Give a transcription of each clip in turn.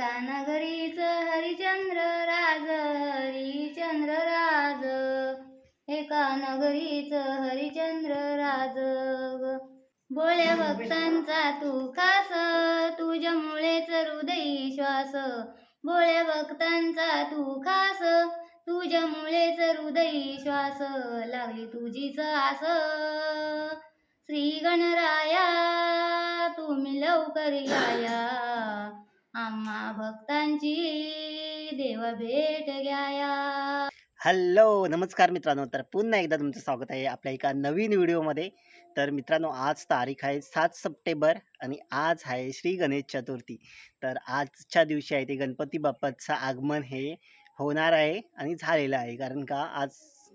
नगरीच हरिचंद्र राज हरिचंद्र राज. एका नगरीच हरिचंद्र राज. बोळ्या भक्तांचा तू खास तुझ्यामुळेच हृदयी श्वास. बोळ्या भक्तांचा तू खास तुझ्यामुळेच हृदयी श्वास. लागली तुझीच आस श्री गणराया तुम्ही लवकर याया आम्हा भक्तांची देव भेट घ्याया. हॅलो नमस्कार मित्रांनो. तर पुन्हा एकदा तुमचं स्वागत आहे आपल्या एका नवीन व्हिडिओमध्ये. तर मित्रांनो आज तारीख आहे सात सप्टेंबर आणि आज आहे श्री गणेश चतुर्थी. तर आजच्या दिवशी आहे ते गणपती बाप्पाचं आगमन हे होणार आहे आणि झालेलं आहे. कारण का आज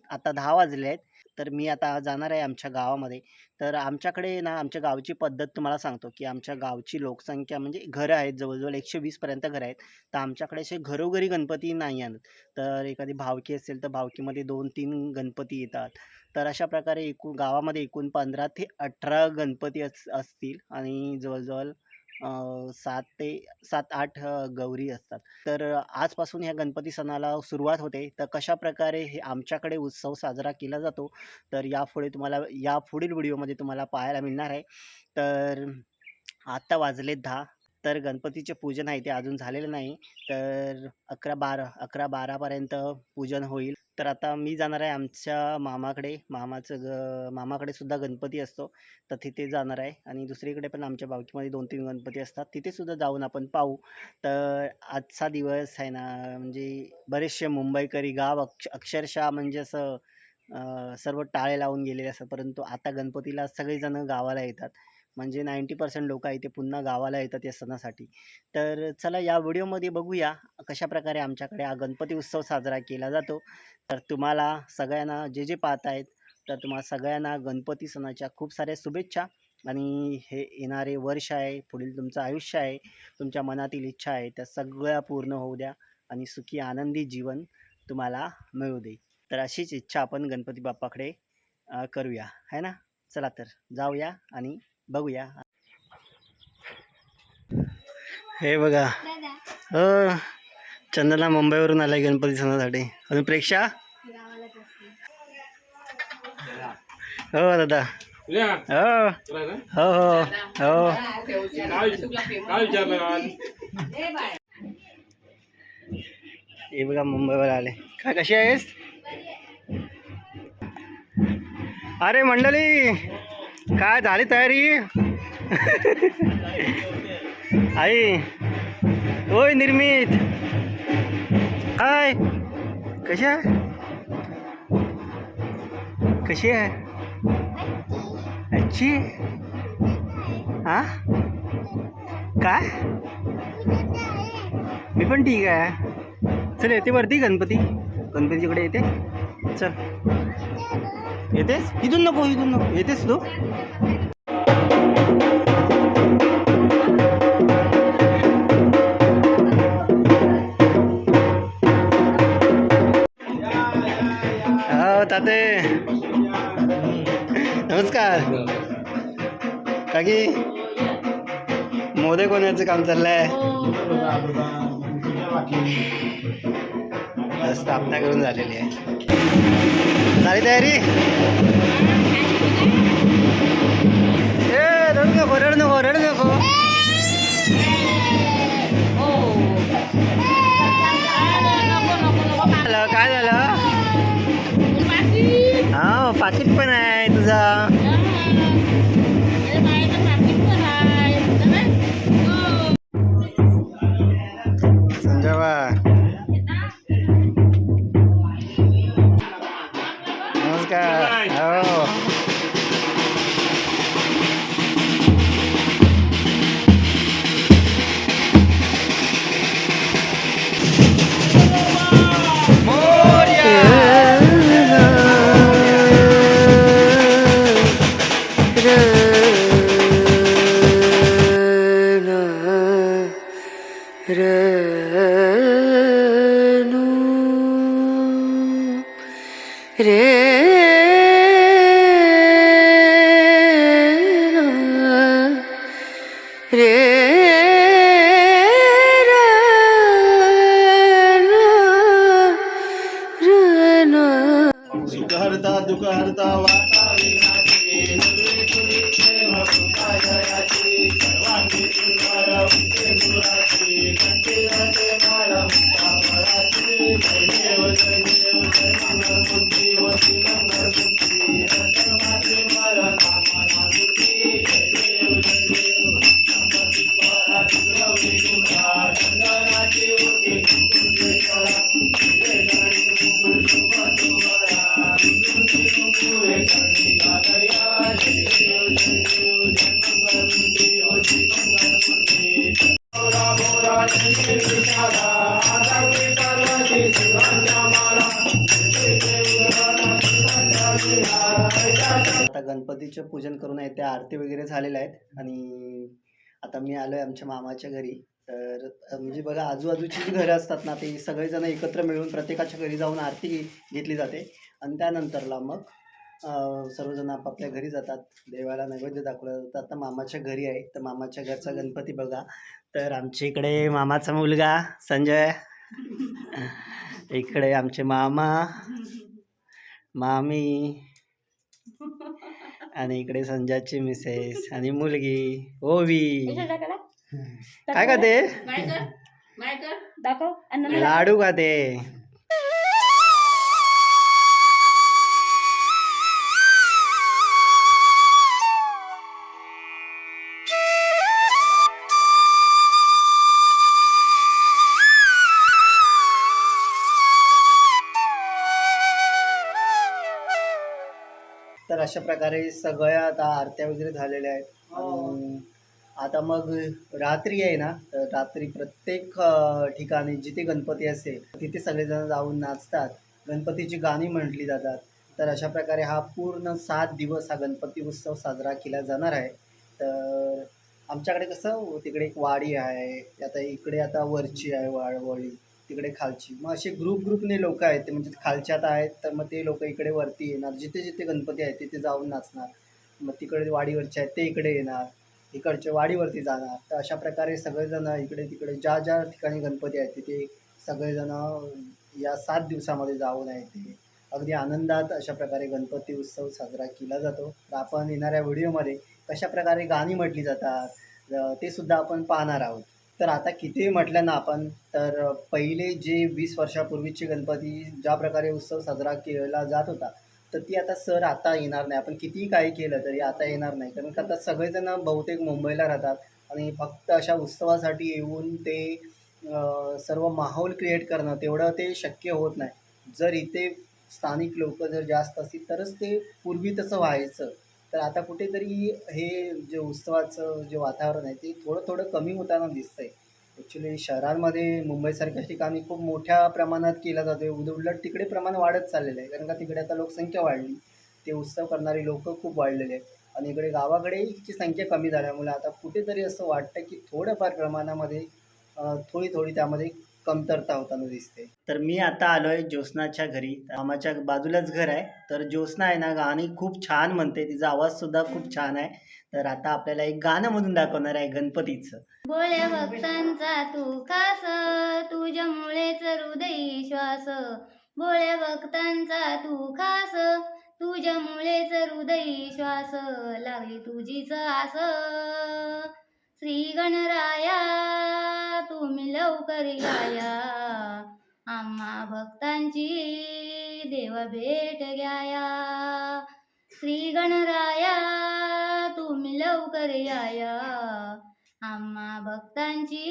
आता दहा वाजले आहेत. तर मी आता जाणार आहे आमच्या गावामध्ये. तर आमच्याकडे ना आमच्या गावची पद्धत तुम्हाला सांगतो की आमच्या गावची लोकसंख्या म्हणजे घरं आहेत जवळजवळ एकशे वीसपर्यंत घरं आहेत. तर आमच्याकडे असे घरोघरी गणपती नाही आणत तर एखादी भावकी असेल तर भावकीमध्ये दोन तीन गणपती येतात. तर अशा प्रकारे एकूण गावामध्ये एकूण पंधरा ते अठरा गणपती अस असतील आणि जवळजवळ सात ते सात आठ गौरी असतात. तर आजपासून ह्या गणपती सणाला सुरुवात होते. तर कशा प्रकारे हे आमच्याकडे उत्सव साजरा केला जातो तर यापुढे तुम्हाला या पुढील व्हिडिओमध्ये तुम्हाला पाहायला मिळणार आहे. तर आत्ता वाजले दहा. तर गणपतीचे पूजन आहे ते अजून झालेलं नाही. तर अकरा बारा अकरा बारापर्यंत पूजन होईल. तर आता मी जाणार आहे आमच्या मामाकडे. मामाचं ग मामाकडे सुद्धा गणपती असतो. तर तिथे जाणार आहे. आणि दुसरीकडे पण आमच्या बावकीमध्ये दोन तीन गणपती असतात. तिथे सुद्धा जाऊन आपण पाहू. तर आजचा दिवस आहे ना म्हणजे बरेचसे मुंबईकरी गाव अक्ष अक्षरशः म्हणजे असं सर्व टाळे लावून गेलेले असतात. परंतु आता गणपतीला सगळेजण गावाला येतात. म्हणजे नाईंटी पर्सेंट लोक इथे पुन्हा गावाला येतात या सणासाठी. तर चला या व्हिडिओमध्ये बघूया कशाप्रकारे आमच्याकडे हा गणपती उत्सव साजरा केला जातो. तर तुम्हाला सगळ्यांना जे जे पाहत आहेत तर तुम्हाला सगळ्यांना गणपती सणाच्या खूप साऱ्या शुभेच्छा. आणि हे येणारे वर्ष आहे पुढील तुमचं आयुष्य आहे तुमच्या मनातील इच्छा आहे त्या सगळ्या पूर्ण होऊ द्या आणि सुखी आनंदी जीवन तुम्हाला मिळू दे. तर अशीच इच्छा आपण गणपती बाप्पाकडे करूया. है ना? चला तर जाऊया आणि बघूया. हे बघा. हो चंदना मुंबईवरून आलाय गणपती सणासाठी. अजून प्रेक्षा? हो दादा. हो. हो हो. हो. हे बघा मुंबईवर आले. काय कशी आहेस? अरे मंडळी! काय झाली तयारी? आई होय निर्मित. काय? कशी आहे? कशी आहे? अच्छी. हा? काय? मी पण ठीक आहे. चल येते वरती गणपती. गणपतीकडे येते. चल. येतेस इथून नको इथून नको येतेस तू। हो ताते। नमस्कार। काकी मोदे कोणाचं काम चाललंय? स्थापना करून झालेली आहे. झाली तयारी? ए रडू नको रडू नको रडू नको. काय झालं? हा पाकिट पण आहे तुझा. re आता गणपतीचं पूजन करून आहे त्या आरती वगैरे झालेल्या आहेत. आणि आता मी आलो आहे आमच्या मामाच्या घरी. तर म्हणजे बघा आजूबाजूची जी घरं असतात ना ते सगळेजण एकत्र मिळून प्रत्येकाच्या घरी जाऊन आरती घेतली जाते. आणि त्यानंतरला मग सर्वजण आपापल्या घरी जातात. देवाला नैवेद्य दाखवलं जातं आता मामाच्या घरी आहे. तर मामाच्या घरचा गणपती बघा. तर आमच्या इकडे मामाचा मुलगा संजय. इकडे आमचे मामा. मामी. आणि इकडे संजयची मिसेस आणि मुलगी ओवी. काय का ते दाखव. अन्न लाडू का अशा प्रकारे सगळ्या आता आरत्या वगैरे झालेल्या आहेत. आता मग रात्री आहे ना तर रात्री प्रत्येक ठिकाणी जिथे गणपती असेल तिथे सगळेजण जाऊन नाचतात. गणपतीची गाणी म्हटली जातात. तर अशा प्रकारे हा पूर्ण सात दिवस हा गणपती उत्सव साजरा केला जाणार आहे. तर आमच्याकडे कसं तिकडे एक वाडी आहे. आता इकडे आता वरची आहे वाळवळी तिकडे खालची. मग असे ग्रुप ग्रुपने लोक आहेत ते म्हणजे खालच्यात आहेत तर मग ते लोक इकडे वरती येणार. जिथे जिथे गणपती आहेत तिथे जाऊन नाचणार. मग तिकडे वाडीवरचे आहेत ते इकडे येणार. इकडचे वाडीवरती जाणार. तर अशा प्रकारे सगळेजण इकडे तिकडे ज्या ज्या ठिकाणी गणपती आहेत तिथे सगळेजण या सात दिवसामध्ये जाऊन आहेत ते. अगदी आनंदात अशा प्रकारे गणपती उत्सव साजरा केला जातो. तर आपण येणाऱ्या व्हिडिओमध्ये कशा प्रकारे गाणी म्हटली जातात ते सुद्धा आपण पाहणार आहोत. तर आता किती म्हटलं ना आपण तर पहिले जे वीस वर्षापूर्वीचे गणपती ज्या प्रकारे उत्सव साजरा केला जात होता तर ती आता सर आता येणार नाही. आपण कितीही काही केलं तरी आता येणार नाही. कारण का आता सगळेजण बहुतेक मुंबईला राहतात आणि फक्त अशा उत्सवासाठी येऊन ते सर्व माहोल क्रिएट करणं तेवढं ते शक्य होत नाही. जर इथे स्थानिक लोक जर जास्त असतील तरच ते पूर्वी तसं व्हायचं. तर आता कुठेतरी हे जे उत्सवाचं जे वातावरण आहे ते थोडं थोडं कमी होताना दिसतंय. ॲक्च्युली शहरांमध्ये मुंबईसारख्या ठिकाणी खूप मोठ्या प्रमाणात केला जातो आहे उलट तिकडे प्रमाण वाढत चाललेलं आहे. कारण का तिकडे आता लोकसंख्या वाढली. ते उत्सव करणारी लोक खूप वाढलेले आहेत. आणि इकडे गावाकडेची संख्या कमी झाल्यामुळे आता कुठेतरी असं वाटतं की थोड्याफार प्रमाणामध्ये थोडी थोडी त्यामध्ये कमतरता होताना दिसते. तर मी आता आलोय ज्योत्नाच्या घरी. मामाच्या बाजूलाच घर आहे. तर ज्योत्स्ना आहे ना गाणी खूप छान म्हणते. तिचा आवाज सुद्धा खूप छान आहे. तर आता आपल्याला एक गाणं म्हणून दाखवणार आहे गणपतीचं. भोळ्या भक्तांचा तू खास तुझ्यामुळेच हृदय श्वास. भोळ्या भक्तांचा तू खास तुझ्यामुळेच हृदय श्वास. लागली तुझीच आस श्री गणराया लवकर याया आम्हा भक्तांची देव भेट घ्याया. श्री गणराया तुम्ही लवकर याया. आम्हा भक्तांची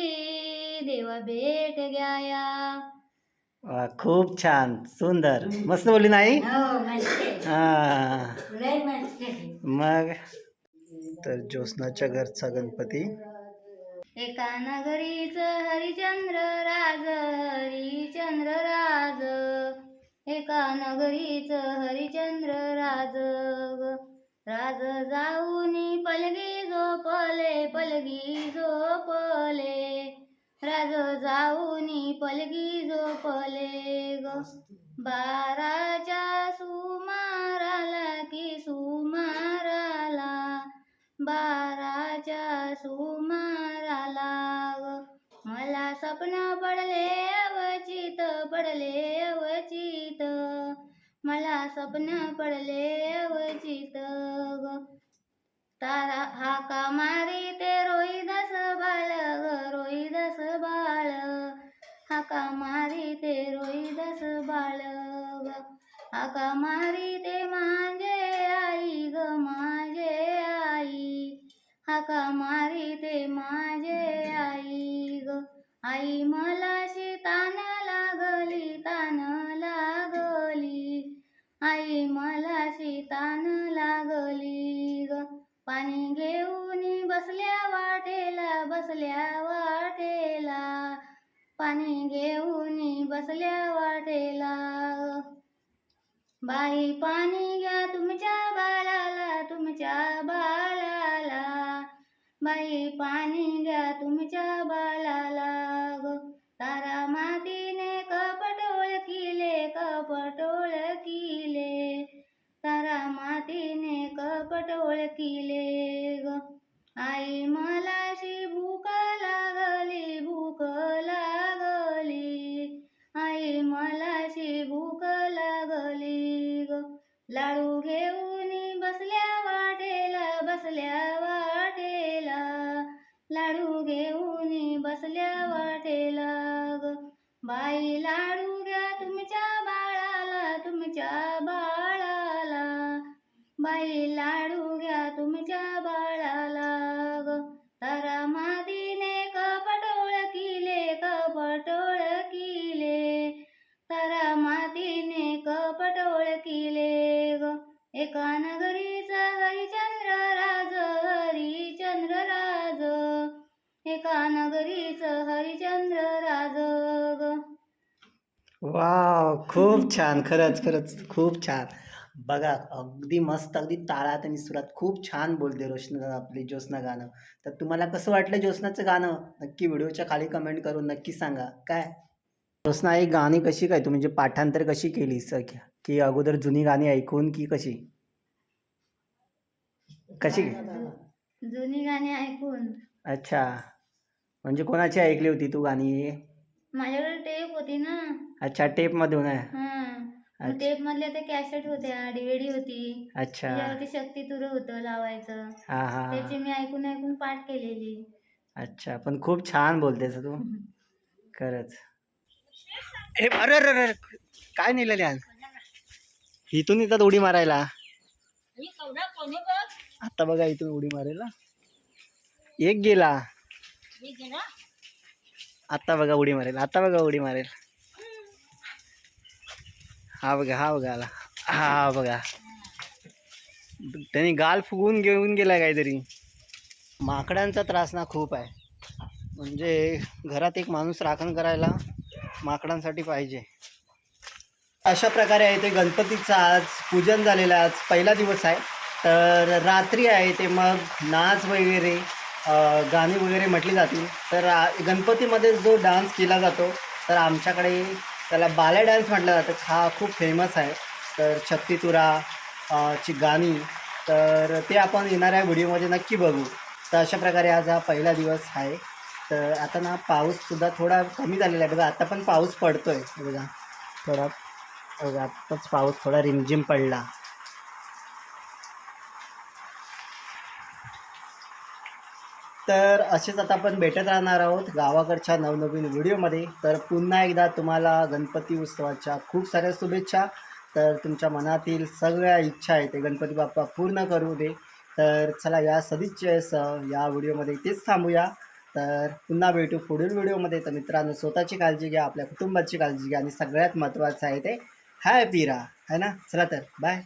देव भेट घ्याया. वा, खूप छान सुंदर. मस्त बोलली नाही? हा मग तर ज्योत्स्नाच्या घरचा गणपती. एका नगरीच हरिचंद्र राज हरिचंद्र राज. एका नगरीच हरिचंद्र राज. राज जाऊनी पलगी झोपले पलगी झोपले. राज जाऊनी पलगी झोपले ग. बाराच्या सुमाराला की सुमाराला? बाराच्या सुमार स्वप्न पडले अवचित पडले अवचित. मला स्वप्न पडले अवचित ग. तारा हाका मारी ते रोहिदास बाळ ग रोहिदास बाळ. हाका मारी ते रोहिदास बाळ ग. हाका मारी ते माझे आई ग माझे आई. हाका मारी ते माझे आई ग. आई मलाशी तान लागली तान लागली. आई मलाशी तान लागली ग. पाणी घेऊन बसल्या वाटेला बसल्या वाटेला. पाणी घेऊन बसल्या वाटेला बाई पाणी घ्या तुमच्या बाळाला तुमच्या बाळाला. बाई पाणी घ्या तुमच्या बाळाला. मातीने कपट ओळखिले ग. आई मलाशी भूक लागली भूक लागली. आई मलाशी भूक लागली ग. लाडू घेऊन बसल्या वाटेला बसल्या वाटेला. लाडू घेऊन बसल्या वाटेला ग. बाई लाडू घ्या तुमच्या बाळाला तुमच्या बाळाला. बाई लाडू कानगरीचा हरिचंद्र राज हरिचंद्र राज. एका नगरीचं हरिचंद्र राज ग. वाव खूप छान खरंच खरंच खूप छान. बघा अगदी मस्त अगदी ताळात आणि सुरात खूप छान बोलते रोशना आपली ज्योत्स्ना गाणं. तर तुम्हाला कसं वाटलं ज्योत्स्नाचं गाणं? नक्की व्हिडिओच्या खाली कमेंट करून नक्की सांगा. काय? ज्योत्स्ना ही गाणी कशी काय तुम्ही म्हणजे पाठांतर कशी केलीस? की अगोदर जुनी गाणी ऐकून की कशी? कशी? जुनी गाणी ऐकून. अच्छा. म्हणजे कोणाची ऐकली होती तू गाणी? माझ्याकडे टेप होती ना. अच्छा टेपमधून आहे. हा. अच्छा. टेप मधल्या त्या कॅसेट होत्या डीव्हीडी होती. अच्छा. शक्ती तुर होतं लावायचं. हां हां त्याची मी ऐकून ऐकून पाठ केलेली. अच्छा पण खूप छान बोलतेस तू. खरंच. हे अरे अरे अरे काय नेलेले आज? इथून येतात उडी मारायला. आता बघा इथून उडी मारेला एक गेला. आता बघा उडी मारेल आता बघा उडी मारेल. हा बघा हा बघा आला. हा बघा. त्यांनी गाल फुगवून घेऊन गेला काहीतरी. माकडांचा त्रास ना खूप आहे. म्हणजे घरात एक माणूस राखण करायला माकडांसाठी पाहिजे. अशा प्रकारे आहे ते गणपतीचं आज पूजन झालेलं आहे. आज पहिला दिवस आहे. तर रात्री आहे ते मग नाच वगैरे गाणी वगैरे म्हटली जातील. तर गणपतीमध्ये जो डान्स केला जातो तर आमच्याकडे त्याला बाल्या डान्स म्हटलं जातं. हा खूप फेमस आहे. तर छत्तीतुरा तुरा ची गाणी तर ते आपण येणाऱ्या व्हिडिओमध्ये नक्की बघू. तर अशा प्रकारे आज हा पहिला दिवस आहे. तर आता ना पाऊससुद्धा थोडा कमी झालेला आहे. बघा आता पण पाऊस पडतो आहे बघा थोडा बघा आत्ताच पाऊस थोडा रिमझिम पडला. तर असेच आता आपण भेटत राहणार आहोत गावाकडच्या नवनवीन व्हिडिओमध्ये. तर पुन्हा एकदा तुम्हाला गणपती उत्सवाच्या खूप साऱ्या शुभेच्छा. तर तुमच्या मनातील सगळ्या इच्छा आहे ते गणपती बाप्पा पूर्ण करू दे. तर चला या सदिच्छेसह या व्हिडिओमध्ये इथेच थांबूया. तर पुन्हा भेटू पुढील व्हिडिओमध्ये. तर मित्रांनो स्वतःची काळजी घ्या आपल्या कुटुंबाची काळजी घ्या आणि सगळ्यात महत्त्वाचं आहे ते हॅपी राहा है ना? चला तर बाय